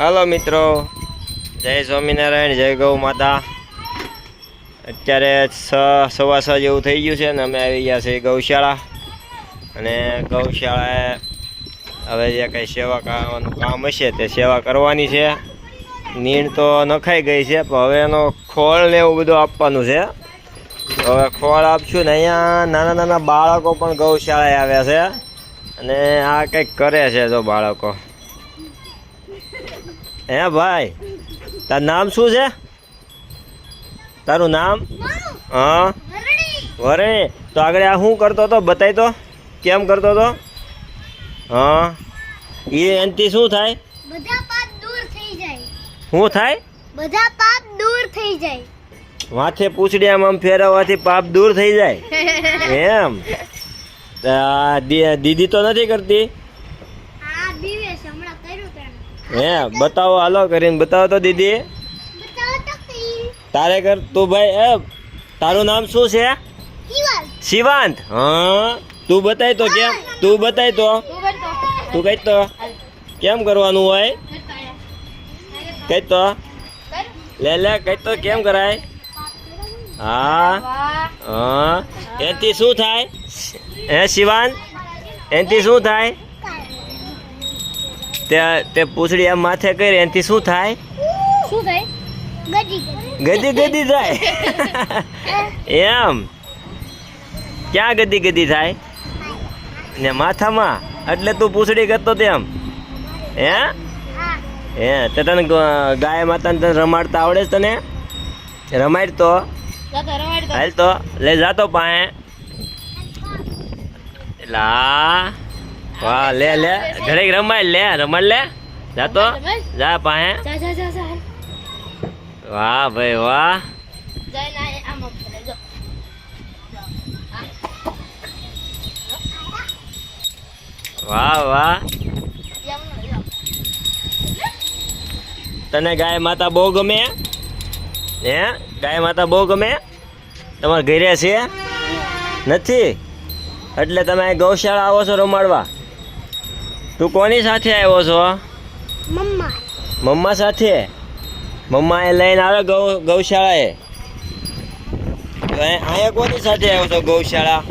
હાલો મિત્રો. જય સ્વામિનારાયણ, જય ગૌ માતા. અત્યારે છ, સવા છ જેવું થઈ ગયું છે ને અમે આવી ગયા છીએ ગૌશાળા. અને ગૌશાળાએ હવે જે કંઈ સેવા કરવાનું કામ હશે તે સેવા કરવાની છે. નીણ તો નખાઈ ગઈ છે, પણ હવે એનો ખોળ ને એવું બધું આપવાનું છે. હવે ખોળ આપશું ને અહીંયા નાના નાના બાળકો પણ ગૌશાળાએ આવ્યા છે. અને આ કંઈક કરે છે જો બાળકો. હે ભાઈ તારું નામ શું છે? તારું નામ? હા. વરણી. તો આગળ આ શું કરતો હતો? બતાવી તો. કેમ કરતો હતો? હા. એ એનથી શું થાય? બધા પાપ દૂર થઈ જાય. શું થાય? બધા પાપ દૂર થઈ જાય. માથે પૂછડી આમ આમ ફેરવવાથી પાપ દૂર થઈ જાય. એમ. દીદી તો નથી કરતી આ દિવસ હમણાં કર્યું તેને હે, બતાવો, હાલો કરીને. બતાવો તો દીદી. તારે કર તું ભાઈ, એ, તારું નામ શું છે? શિવાંત. હા, તું બતાય તો કેમ? તું બતાય તો. તું કઈ તો? કેમ કરવાનું હોય? કઈ તો? લે લે, કઈ તો કેમ કરાય? હા હા. એથી શું થાય? હે, શિવાંત? એથી શું થાય? તે તે પૂછડી આમ માથે કરી એનાથી શું થાય? શું થાય? ગદી ગદી. થાય. એમ. ક્યાં ગદી ગદી થાય? ને માથામાં. એટલે તું પૂછડી કરતો તેમ હે હા? હે તે તને ગાય માતાને તને રમાડતા આવડે છે તને? રમાડ તો હાલ તો લઈ જાતો પાસે એટલે વાહ લે લે. ઘરે રમાડ લે રમાડ લે. જા પાસે જા જા વાહ ભાઈ વાહ. વાહ વાહ. તને ગાય માતા બહુ ગમે? હે? ગાય માતા બહુ ગમે? તમારા ઘરે છે? નથી? એટલે તમે ગૌશાળા આવો છો રમાડવા? તું કોની સાથે આવ્યો છો? મમ્મા મમ્મા સાથે? મમ્મા એ લઈને આવે ગૌ ગૌશાળાએ? એ અહીં- અહીંયા કોની સાથે આવ્યો છો ગૌશાળા?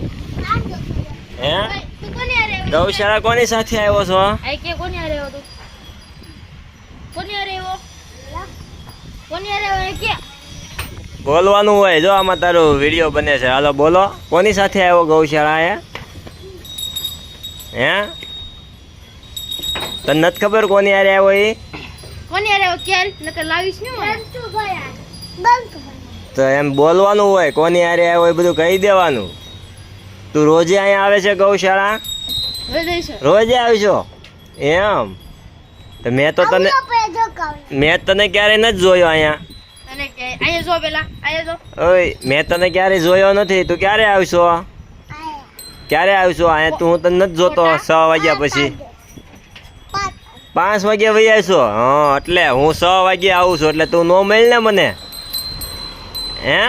હે? તું? કોની હારે ગૌશાળા કોની સાથે આવ્યો? છો બોલવાનું હોય જો આમાં તારો વીડિયો બને છે. હાલો બોલો. કોની સાથે આવ્યો ગૌશાળા એ હે? તને નથી ખબર કોની હારે આવ્યો એ? કોની હારે આવ્યો કેલ નકર લાવીશ ને તો એમ બોલવાનું હોય કોની હારે આવ્યો એ બધું કહી દેવાનું. તું રોજે અહીંયા આવે છે ગૌશાળા? રોજે આવીશો એમ. તો મેં તો તને મેં તને ક્યારેય નથી જોયો અહીંયા. અને કે અહીંયા જો પેલા અહીંયા જો. ઓય મેં તને ક્યારેય જોયો નથી. તું ક્યારે આવશો? ક્યારે આવશો? અહીંયા તું હું તને નથી જોતો છ વાગ્યા પછી. પાંચ વાગ્યા વહી આવશો? હા એટલે હું છ વાગ્યે આવું છું એટલે તું નો મેળ ને મને. હે?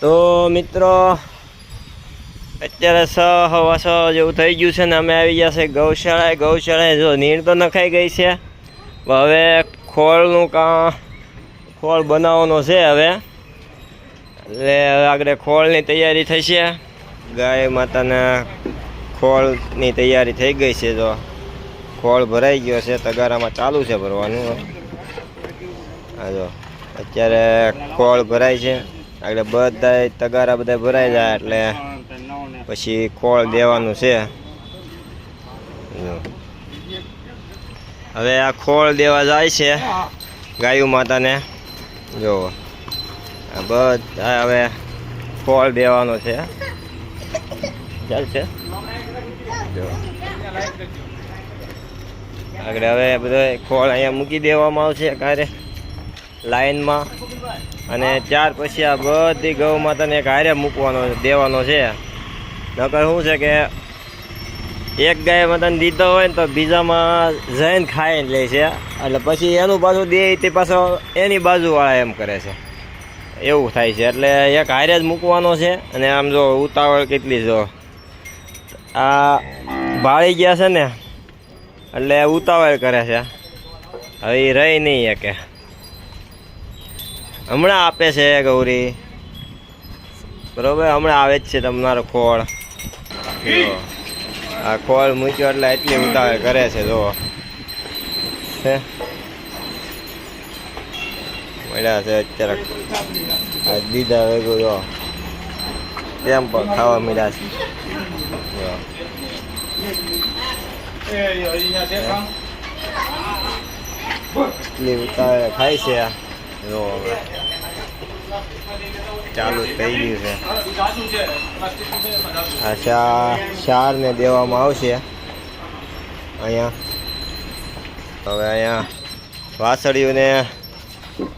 તો મિત્રો અત્યારે સ હવા સ જેવું થઈ ગયું છે ને અમે આવી ગયા છે ગૌશાળાએ. ગૌશાળાએ જો નીણ તો નખાઈ ગઈ છે. હવે ખોળનું કામ ખોળ બનાવવાનો છે હવે. એટલે હવે આગળ ખોળની તૈયારી થશે. ગાય માતાના ખોળની તૈયારી થઈ ગઈ છે તો ખોળ ભરાઈ ગયો છે, તગારામાં ચાલુ છે ભરવાનું. જો, અત્યારે ખોળ ભરાય છે. આગળ બધા તગારા બધા ભરાઈ જાય એટલે પછી ખોળ દેવાનું છે. હવે આ ખોળ દેવા જાય છે ગાયું માતાને. જો. બધા હવે ખોળ દેવાનો છે. ચાલશે જો. આગળ હવે બધો ખોળ અહીંયા મૂકી દેવામાં આવશે કારે લાઈનમાં. અને ત્યાર પછી આ બધી ગૌ માતાને એક હારે મૂકવાનો, દેવાનો છે. નકર શું છે કે એક ગાય માતાને દીધો હોય ને તો બીજામાં જઈને ખાઈને લે છે. એટલે પછી એનું પાછું દે તે પાછો એની બાજુવાળા એમ કરે છે. એવું થાય છે. એટલે એક હારે જ મૂકવાનો છે. અને આમ જો ઉતાવળ કેટલી જો. આ ભાળી ગયા છે ને, એટલે ઉતાવળ કરે છે. હવે રહી નહીં કે હમણાં આપે છે ગૌરી. બરોબર? હમણાં આવે જ છે તમારો ખોળ. આ ખોળ મૂક્યો એટલે એટલી ઉતાવળ કરે છે જો હે? મળ્યા છે અત્યારે. દીધા વેગું જો તેમ પણ ખાવા મળ્યા છે. ઉતાવળે ખાય છે ચાલુ થઈ ગયું છે. આ શા શારને દેવામાં આવશે. અહીંયા. હવે અહીંયા વાસળીઓને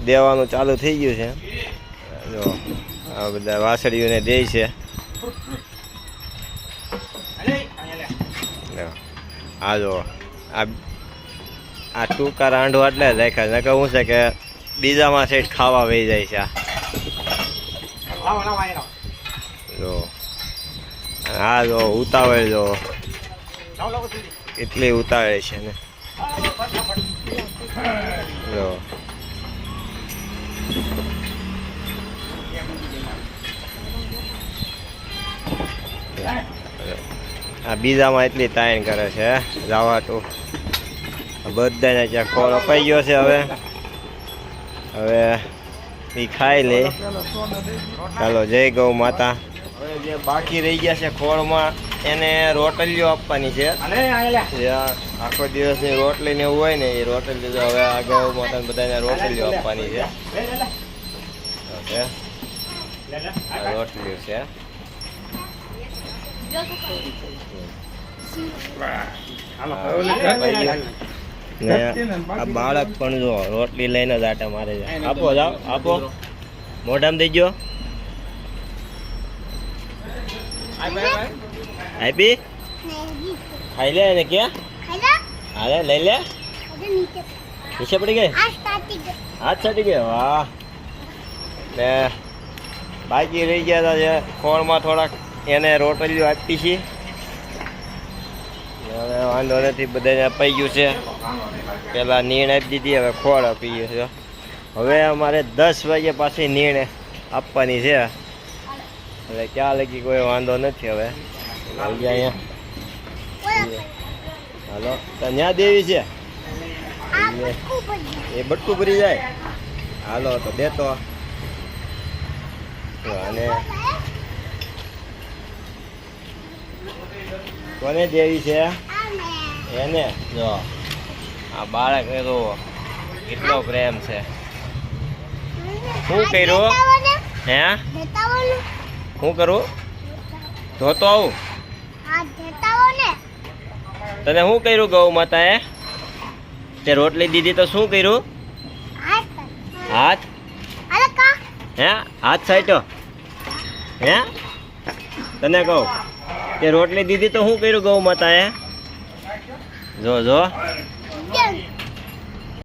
દેવાનું ચાલુ થઈ ગયું છે. જો, આ બધા વાસળીઓને દે છે. આ જો આ આ ટૂંકા રાંડો એટલે જ રાખ્યા નકર શું છે કે બીજામાં સાઈડ ખાવા વહી જાય છે આ. જો. હા જો ઉતાવળ જો. એટલી ઉતાવળ છે ને. જો. આ બીજામાં એટલી તાણ કરે છે જવા તો બધાને ત્યાં ખોળ અપાઈ ગયો છે હવે. હવે એ ખાઈ લે. ચાલો જય ગૌ માતા. જે બાકી રહી ગયા છે ખોળમાં, એને રોટલીઓ આપવાની છે. આખો દિવસની રોટલી ને એવું હોય ને, એ રોટલી તો હવે આ ગૌ માતા બધાને રોટલીઓ આપવાની છે. રોટલીઓ છે. ને આ બાળક પણ જો રોટલી લઈને જ મારે છે. આપો જાઓ, આપો. મોઢામાં ગયો. આપી ખાઈ લે એને કે હાલે લઈ લે. નીચે પડી ગઈ? હાથ છટી ગયો. વાહ. ને બાકી રહી ગયા હતા જે ખોળમાં થોડાક એને રોટલીઓ આપી છે. હવે વાંધો નથી, બધાને અપાઈ ગયું છે. પહેલાં નીણ આપી દીધી, હવે ખોળ આપી ગયું છે. હવે અમારે દસ વાગે પાછી નીણ આપવાની છે. એટલે ક્યાં લગી કોઈ વાંધો નથી હવે. અહીંયા. હાલો ત્યાં દેવી છે? એ બટકું ભરી જાય? હાલો, તો દેતો. અને કોને દેવી છે? એને? જો. આ બાળક તો કેટલો પ્રેમ છે. શું કર્યું? હે? શું કરું? ધોતો આવું. તને શું કર્યું ગૌ માતાએ? તે રોટલી દીધી તો શું કર્યું? હાથ. હે? હાથ સાચો હે? તને કહું. તે રોટલી દીધી તો શું કર્યું ગૌ માતાએ? જો જો.